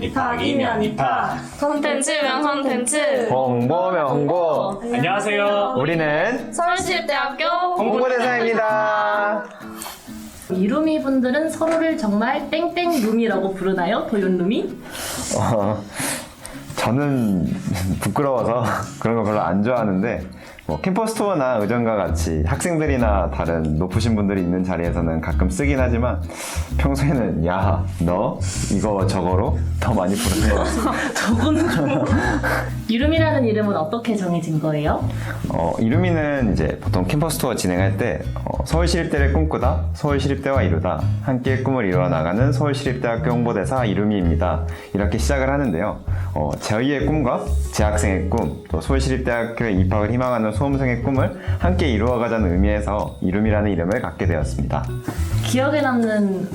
입학이면 입학. 컨텐츠면 컨텐츠. 홍보면 홍보. 안녕하세요. 우리는 서울시립대학교 홍보대사입니다. 이루미 분들은 서로를 정말 땡땡 룸이라고 부르나요? 도윤 룸이? 어, 저는 부끄러워서 그런 거 별로 안 좋아하는데 뭐 캠퍼스 투어나 의전과 같이 학생들이나 다른 높으신 분들이 있는 자리에서는 가끔 쓰긴 하지만 평소에는 야 너 이거 저거로 더 많이 부르는 것 같습니다. 저거는 좀. 이름이라는 이름은 어떻게 정해진 거예요? 어, 이루미는 이제 보통 캠퍼스 투어 진행할 때 어, 서울시립대를 꿈꾸다, 서울시립대와 이루다, 함께 꿈을 이루어 나가는 서울시립대학교 홍보대사 이루미입니다. 이렇게 시작을 하는데요. 어, 저희의 꿈과 재학생의 꿈, 또 서울시립대학교에 입학을 희망하는 수험생의 꿈을 함께 이루어가자는 의미에서 이루미라는 이름을 갖게 되었습니다. 기억에 남는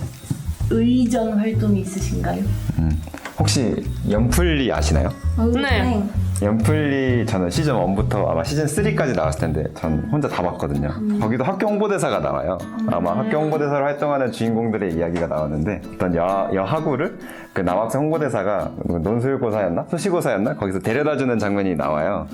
의전 활동이 있으신가요? 음, 혹시 연풀리 아시나요? 네. 연플리 저는 시즌 1부터 아마 시즌 3까지 나왔을 텐데 전 혼자 다 봤거든요. 거기도 학교 홍보대사가 나와요. 아마 학교 홍보대사로 활동하는 주인공들의 이야기가 나오는데 어떤 여, 여하구를 그 남학생 홍보대사가 논술고사였나? 수시고사였나? 거기서 데려다주는 장면이 나와요.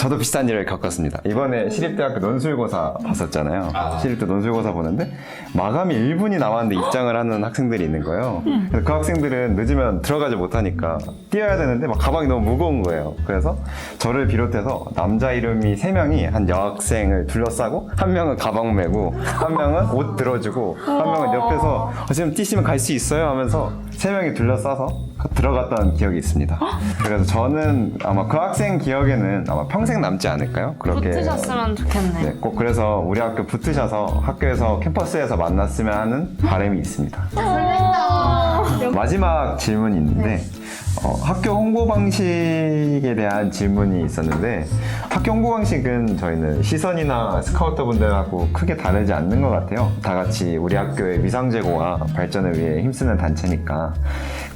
저도 비슷한 일을 겪었습니다. 이번에 시립대학교 논술고사 봤었잖아요. 시립대 논술고사 보는데 마감이 1분이 남았는데 입장을 하는 학생들이 있는 거예요. 그래서 그 학생들은 늦으면 들어가지 못하니까 뛰어야 되는데 막 가방이 너무 무거운 거예요. 그래서 저를 비롯해서 남자 이름이 3명이 한 여학생을 둘러싸고 한 명은 가방 메고 한 명은 옷 들어주고 한 명은 옆에서 어, 지금 뛰시면 갈 수 있어요 하면서 3명이 둘러싸서 들어갔던 기억이 있습니다. 그래서 저는 아마 그 학생 기억에는 아마 평생 남지 않을까요? 그렇게 붙으셨으면 좋겠네. 네, 꼭 그래서 우리 학교 붙으셔서 학교에서 캠퍼스에서 만났으면 하는 바람이 있습니다. 마지막 질문이 있는데 어, 학교 홍보 방식에 대한 질문이 있었는데 학교 홍보 방식은 저희는 시선이나 스카우터 분들하고 크게 다르지 않는 것 같아요. 다 같이 우리 학교의 위상 제고와 발전을 위해 힘쓰는 단체니까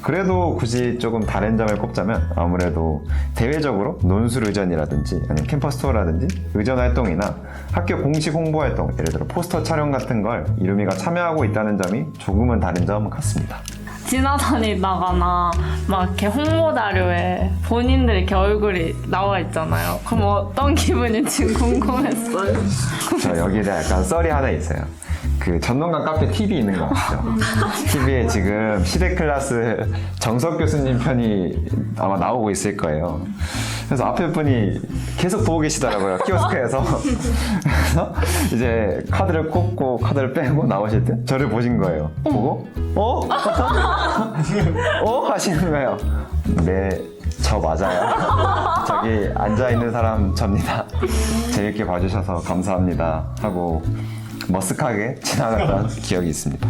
그래도 굳이 조금 다른 점을 꼽자면 아무래도 대외적으로 논술 의전이라든지 아니면 캠퍼스 투어라든지 의전 활동이나 학교 공식 홍보 활동 예를 들어 포스터 촬영 같은 걸 이루미가 참여하고 있다는 점이 조금은 다른 점 같습니다. 지나다니다가나 막 이렇게 홍보 자료에 본인들 이렇게 얼굴이 나와 있잖아요. 그럼 어떤 기분인지 궁금했어요. 저 여기에 약간 썰이 하나 있어요. 그 전동강 카페 TV 있는 거 아시죠? TV에 지금 시대 클래스 정석 교수님 편이 아마 나오고 있을 거예요. 그래서 앞에 분이 계속 보고 계시더라고요. 키오스크에서. 그래서 이제 카드를 꼽고 카드를 빼고 나오실 때 저를 보신 거예요. 보고 어? 어? 하시는 거예요. 네. 저 맞아요. 저기 앉아 있는 사람 접니다. 재밌게 봐주셔서 감사합니다. 하고 머쓱하게 지나갔던 기억이 있습니다.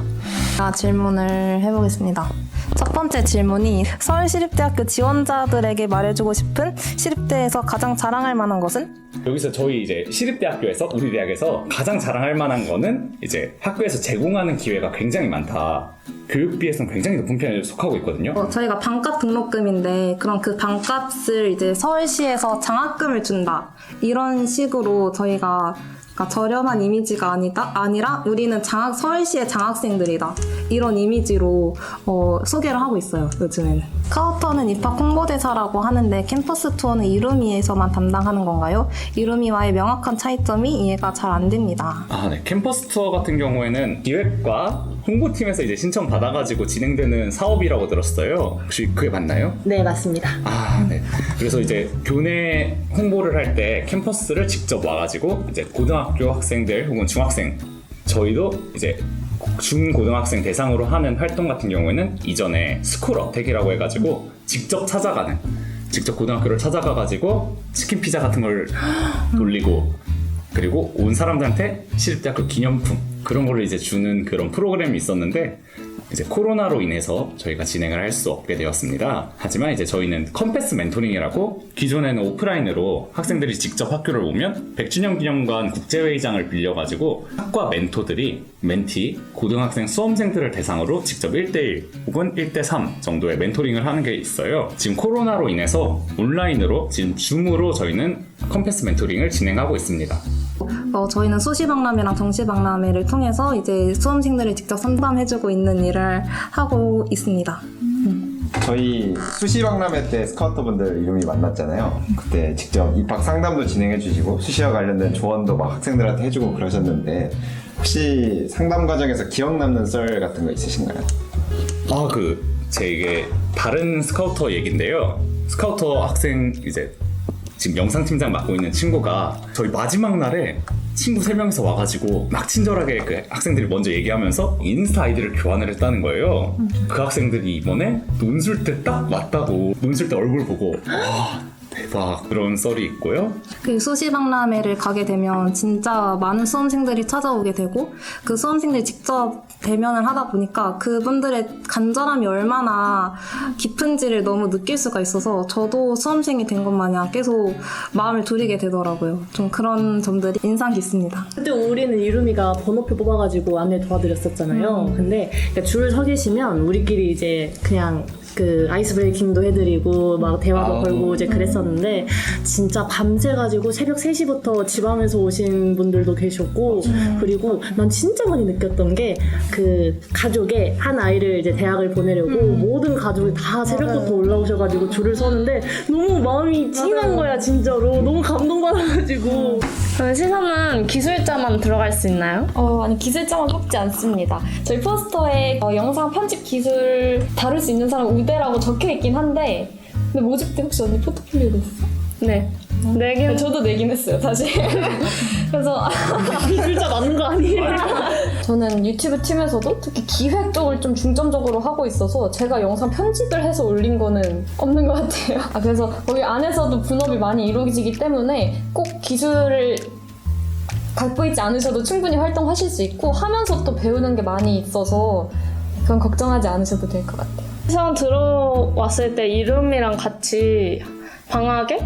자, 질문을 해보겠습니다. 첫 번째 질문이 서울시립대학교 지원자들에게 말해주고 싶은 시립대에서 가장 자랑할 만한 것은? 여기서 저희 이제 시립대학교에서 우리 대학에서 가장 자랑할 만한 거는 이제 학교에서 제공하는 기회가 굉장히 많다. 교육비에서는 굉장히 높은 편에 속하고 있거든요. 어, 저희가 반값 등록금인데 그럼 그 반값을 이제 서울시에서 장학금을 준다 이런 식으로 저희가 그러니까 저렴한 이미지가 아니다 아니라 우리는 장학 서울시의 장학생들이다 이런 이미지로 어, 소개를 하고 있어요 요즘에는 스카우터는 입학 홍보대사라고 하는데 캠퍼스 투어는 이루미에서만 담당하는 건가요? 이루미와의 명확한 차이점이 이해가 잘 안 됩니다. 아, 네. 캠퍼스 투어 같은 경우에는 기획과 홍보팀에서 이제 신청 받아가지고 진행되는 사업이라고 들었어요. 혹시 그게 맞나요? 네, 맞습니다. 아, 네. 그래서 이제 교내 홍보를 할 때 캠퍼스를 직접 와가지고 이제 고등학교 학생들 혹은 중학생 저희도 이제 중고등학생 대상으로 하는 활동 같은 경우에는 이전에 스쿨 어택이라고 해가지고 직접 찾아가는 직접 고등학교를 찾아가가지고 치킨 피자 같은 걸 돌리고 그리고 온 사람들한테 시립대학교 기념품 그런 거를 이제 주는 그런 프로그램이 있었는데 이제 코로나로 인해서 저희가 진행을 할 수 없게 되었습니다. 하지만 이제 저희는 컴패스 멘토링이라고 기존에는 오프라인으로 학생들이 직접 학교를 오면 100주년 기념관 국제회의장을 빌려가지고 학과 멘토들이 멘티, 고등학생 수험생들을 대상으로 직접 1대1 혹은 1대3 정도의 멘토링을 하는 게 있어요. 지금 코로나로 인해서 온라인으로 지금 줌으로 저희는 컴패스 멘토링을 진행하고 있습니다. 어, 저희는 수시박람회랑 정시박람회를 통해서 이제 수험생들을 직접 상담해주고 있는 일을 하고 있습니다. 저희 수시박람회 때 스카우터분들 이름이 만났잖아요. 그때 직접 입학 상담도 진행해 주시고 수시와 관련된 조언도 막 학생들한테 해주고 그러셨는데 혹시 상담 과정에서 기억 남는 썰 같은 거 있으신가요? 아 그 제 이게 다른 스카우터 얘긴데요. 스카우터 학생 이제 지금 영상 팀장 맡고 있는 친구가 저희 마지막 날에 친구 세 명이서 와가지고 막 친절하게 그 학생들이 먼저 얘기하면서 인스타 아이디를 교환을 했다는 거예요. 그 학생들이 이번에 논술 때 딱 왔다고 논술 때 얼굴 보고 와 대박 그런 썰이 있고요. 그 수시박람회를 가게 되면 진짜 많은 수험생들이 찾아오게 되고 그 수험생들이 직접 대면을 하다 보니까 그분들의 간절함이 얼마나 깊은지를 너무 느낄 수가 있어서 저도 수험생이 된 것 마냥 계속 마음을 졸이게 되더라고요. 좀 그런 점들이 인상 깊습니다. 그때 우리는 이루미가 번호표 뽑아가지고 안내 도와드렸었잖아요. 근데 그러니까 줄서 계시면 우리끼리 이제 그냥 그 아이스 브레이킹도 해드리고 막 대화도 아. 걸고 이제 그랬었는데 진짜 밤새 가지고 새벽 3시부터 지방에서 오신 분들도 계셨고 그리고 난 진짜 많이 느꼈던 게 그 가족의 한 아이를 이제 대학을 보내려고 모든 가족이 다 새벽부터 올라오셔가지고 줄을 서는데 너무 마음이 찡한 거야 진짜로 너무 감동받아가지고 그럼 시선은 기술자만 들어갈 수 있나요? 어, 아니 기술자만 뽑지 않습니다. 저희 포스터에 어, 영상 편집 기술 다룰 수 있는 사람 우 대라고 적혀 있긴 한데 근데 모집 때 혹시 언니 포트폴리오 냈어? 네. 네 개. 저도 내긴 했어요, 사실. 그래서 기술자 맞는 거 아니에요? 저는 유튜브 팀에서도 특히 기획 쪽을 좀 중점적으로 하고 있어서 제가 영상 편집을 해서 올린 거는 없는 것 같아요. 아, 그래서 거기 안에서도 분업이 많이 이루어지기 때문에 꼭 기술을 갖고 있지 않으셔도 충분히 활동하실 수 있고 하면서 또 배우는 게 많이 있어서 그건 걱정하지 않으셔도 될 것 같아요. 시선 들어왔을 때 이름이랑 같이 방학에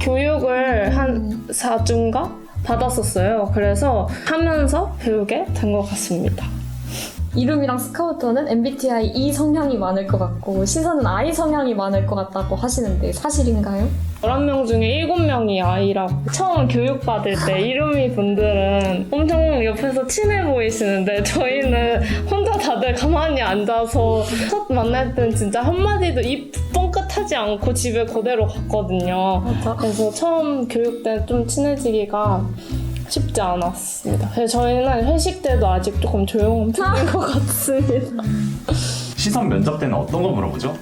교육을 한 4주인가 받았었어요. 그래서 하면서 배우게 된 것 같습니다. 이름이랑 스카우터는 MBTI E 성향이 많을 것 같고 시선은 I 성향이 많을 것 같다고 하시는데 사실인가요? 11명 중에 7명이 아이라고 처음 교육받을 때 이름이 분들은 엄청 옆에서 친해 보이시는데 저희는 혼자 다들 가만히 앉아서 첫 만날 때는 진짜 한마디도 입 뻥끗하지 않고 집에 그대로 갔거든요. 그래서 처음 교육 때 좀 친해지기가 쉽지 않았습니다. 그래서 저희는 회식 때도 아직 조금 조용한 편인 것 같습니다. 시선 면접 때는 어떤 거 물어보죠?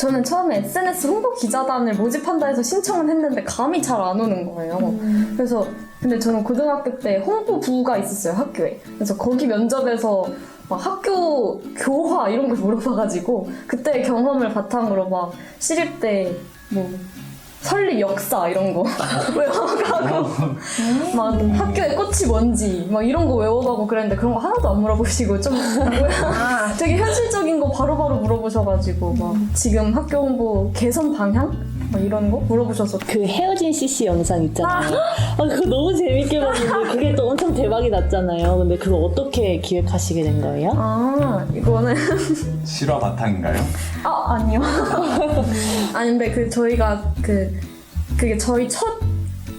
저는 처음에 SNS 홍보 기자단을 모집한다 해서 신청을 했는데 감이 잘 안 오는 거예요. 그래서 근데 저는 고등학교 때 홍보부가 있었어요 학교에. 그래서 거기 면접에서 막 학교 교화 이런 걸 물어봐가지고 그때 경험을 바탕으로 막 시립 때뭐 설립 역사 이런 거 외워가고 막 학교의 꽃이 뭔지 막 이런 거 외워가고 그랬는데 그런 거 하나도 안 물어보시고 좀 바로바로 물어보셔가지고 막 지금 학교 홍보 개선 방향 막 이런 거 물어보셔서 그 헤어진 CC 영상 있잖아요. 아, 그거 너무 재밌게 봤는데 그게 또 엄청 대박이 났잖아요. 근데 그거 어떻게 기획하시게 된 거예요? 아 이거는 실화 바탕인가요? 아 아니요 아니 근데 그 저희가 그 그게 저희 첫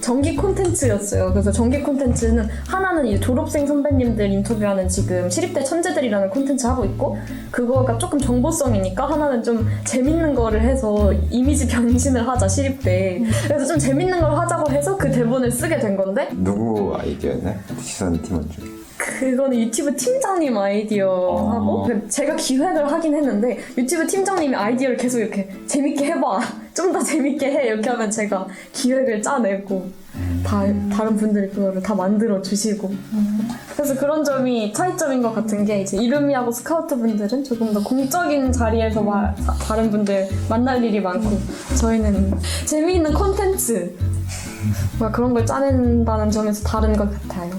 정기 콘텐츠였어요. 그래서 정기 콘텐츠는 하나는 이제 졸업생 선배님들 인터뷰하는 지금 시립대 천재들이라는 콘텐츠 하고 있고 그거가 조금 정보성이니까 하나는 좀 재밌는 거를 해서 이미지 변신을 하자 시립대. 그래서 좀 재밌는 걸 하자고 해서 그 대본을 쓰게 된 건데 누구 아이디어였나요? 시선 팀원 중. 그거는 유튜브 팀장님 아이디어하고 그 제가 기획을 하긴 했는데 유튜브 팀장님이 아이디어를 계속 이렇게 재밌게 해봐. 좀 더 재밌게 해. 이렇게 하면 제가 기획을 짜내고 다, 다른 분들이 그거를 다 만들어 주시고. 그래서 그런 점이 차이점인 것 같은 게 이제 이루미하고 스카우트 분들은 조금 더 공적인 자리에서 마- 다른 분들 만날 일이 많고 저희는 재미있는 콘텐츠 막 그런 걸 짜낸다는 점에서 다른 것 같아요.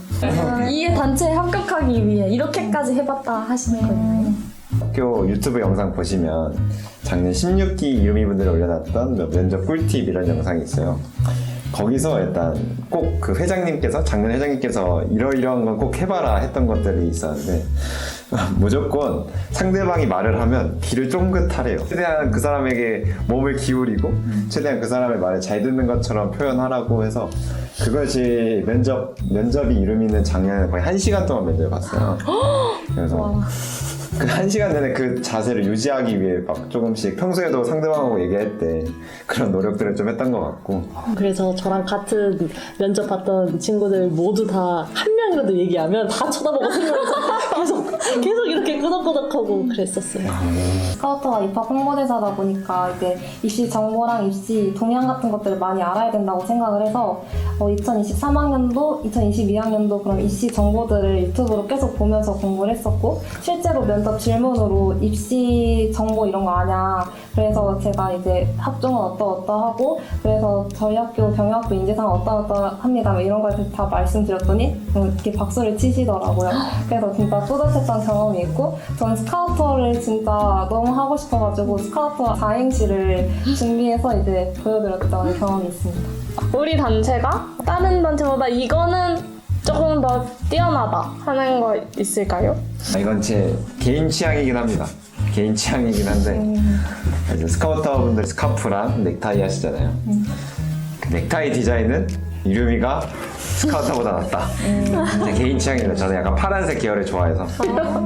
이해 단체에 합격하기 위해 이렇게까지 해봤다 하시는 거예요. 학교 유튜브 영상 보시면 작년 16기 이루미 분들이 올려놨던 몇 면접 꿀팁 이런 영상이 있어요. 거기서 일단 꼭 그 회장님께서 작년 회장님께서 이러이러한 건 꼭 해봐라 했던 것들이 있었는데 무조건 상대방이 말을 하면 귀를 쫑긋 하래요. 최대한 그 사람에게 몸을 기울이고 최대한 그 사람의 말을 잘 듣는 것처럼 표현하라고 해서 그것이 면접 면접이 이루미는 작년에 거의 한 시간 동안 면접을 봤어요. 그래서 그 한 시간 내내 그 자세를 유지하기 위해 막 조금씩 평소에도 상대방하고 얘기할 때 그런 노력들을 좀 했던 것 같고. 그래서 저랑 같은 면접 봤던 친구들 모두 다 한 명이라도 얘기하면 다 쳐다보고 생각해서 계속 이렇게 끄덕끄덕하고 그랬었어요. 스카우터가 입학 홍보대사다 보니까 이제 입시 정보랑 입시 동향 같은 것들을 많이 알아야 된다고 생각을 해서 어, 2023학년도, 2022학년도 그런 입시 정보들을 유튜브로 계속 보면서 공부를 했었고 실제로 면접 질문으로 입시 정보 이런 거 아냐 그래서 제가 이제 학종은 어떠 어떠 하고 그래서 저희 학교 경영학부 인재상 어떠 어떠 합니다 뭐 이런 걸 다 말씀드렸더니 음, 이렇게 박수를 치시더라고요. 그래서 진짜 뿌듯했던 경험이 있고 저는 스카우터를 진짜 너무 하고 싶어가지고 스카우터 사행시를 준비해서 이제 보여드렸던 경험이 있습니다. 우리 단체가 다른 단체보다 이거는 조금 더 뛰어나다 하는 거 있을까요? 아, 이건 제 개인 취향이긴 합니다. 개인 취향이긴 한데 이제 스카우터 분들 스카프랑 넥타이 하시잖아요. 그 넥타이 디자인은 이루미가 스카우터보다 낫다. 제 개인 취향입니다. 저는 약간 파란색 계열을 좋아해서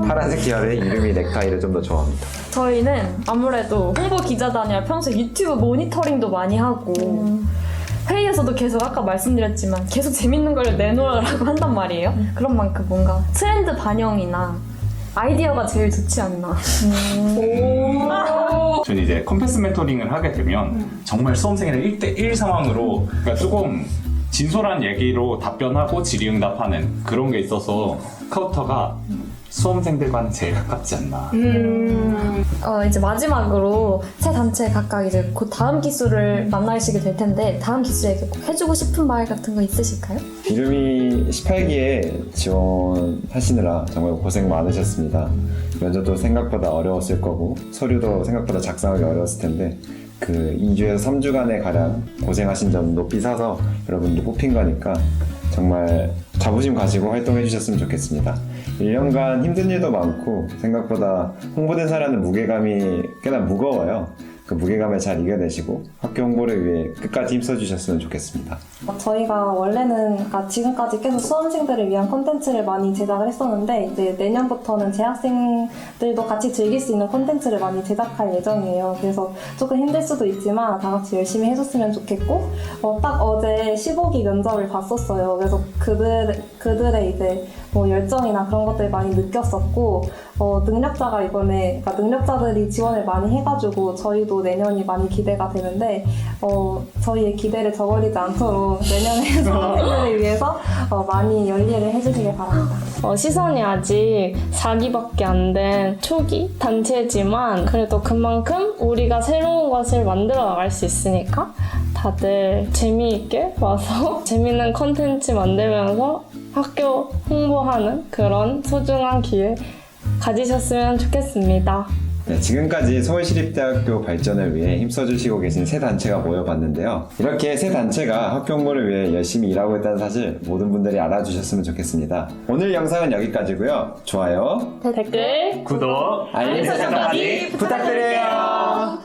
파란색 계열의 이루미 넥타이를 좀 더 좋아합니다. 저희는 아무래도 홍보 기자단이라 평소에 유튜브 모니터링도 많이 하고 회의에서도 계속 아까 말씀드렸지만 계속 재밌는 걸 내놓으라고 한단 말이에요. 그런 만큼 뭔가 트렌드 반영이나 아이디어가 제일 좋지 않나. 저는 이제 컴패스 멘토링을 하게 되면 정말 수험생이랑 1대1 상황으로 그러니까 조금 진솔한 얘기로 답변하고 질의응답하는 그런 게 있어서 카우터가 수험생들과는 제일 가깝지 않나. 어, 이제 마지막으로 세 단체 각각 이제 곧 다음 기수를 만나시게 될 텐데 다음 기수에게 꼭 해주고 싶은 말 같은 거 있으실까요? 이름이 18기에 지원하시느라 정말 고생 많으셨습니다. 면접도 생각보다 어려웠을 거고 서류도 생각보다 작성하기 어려웠을 텐데 그 2주에서 3주간의 가량 고생하신 점 높이 사서 여러분도 뽑힌 거니까 정말 자부심 가지고 활동해 주셨으면 좋겠습니다. 1년간 힘든 일도 많고 생각보다 홍보대사라는 무게감이 꽤나 무거워요. 그 무게감을 잘 이겨내시고 학교 홍보를 위해 끝까지 힘써 주셨으면 좋겠습니다. 어, 저희가 원래는 그러니까 지금까지 계속 수험생들을 위한 콘텐츠를 많이 제작을 했었는데 이제 내년부터는 재학생들도 같이 즐길 수 있는 콘텐츠를 많이 제작할 예정이에요. 그래서 조금 힘들 수도 있지만 다 같이 열심히 해줬으면 좋겠고 어, 딱 어제 15기 면접을 봤었어요. 그래서 그들 그들의 이제 뭐 열정이나 그런 것들 많이 느꼈었고 어, 능력자가 이번에 그러니까 능력자들이 지원을 많이 해가지고 저희도 내년이 많이 기대가 되는데 어, 저희의 기대를 저버리지 않도록 내년에 수험생들을 위해서 어, 많이 열일을 해주시길 바랍니다. 어, 시선이 아직 4기밖에 안 된 초기 단체지만 그래도 그만큼 우리가 새로운 것을 만들어 나갈 수 있으니까 다들 재미있게 와서 재밌는 컨텐츠 만들면서 학교 홍보하는 그런 소중한 기회 가지셨으면 좋겠습니다. 네, 지금까지 서울시립대학교 발전을 위해 힘써주시고 계신 세 단체가 모여봤는데요. 이렇게 세 단체가 학교 홍보를 위해 열심히 일하고 있다는 사실 모든 분들이 알아주셨으면 좋겠습니다. 오늘 영상은 여기까지고요. 좋아요, 댓글 구독, 알림 설정까지 부탁드려요.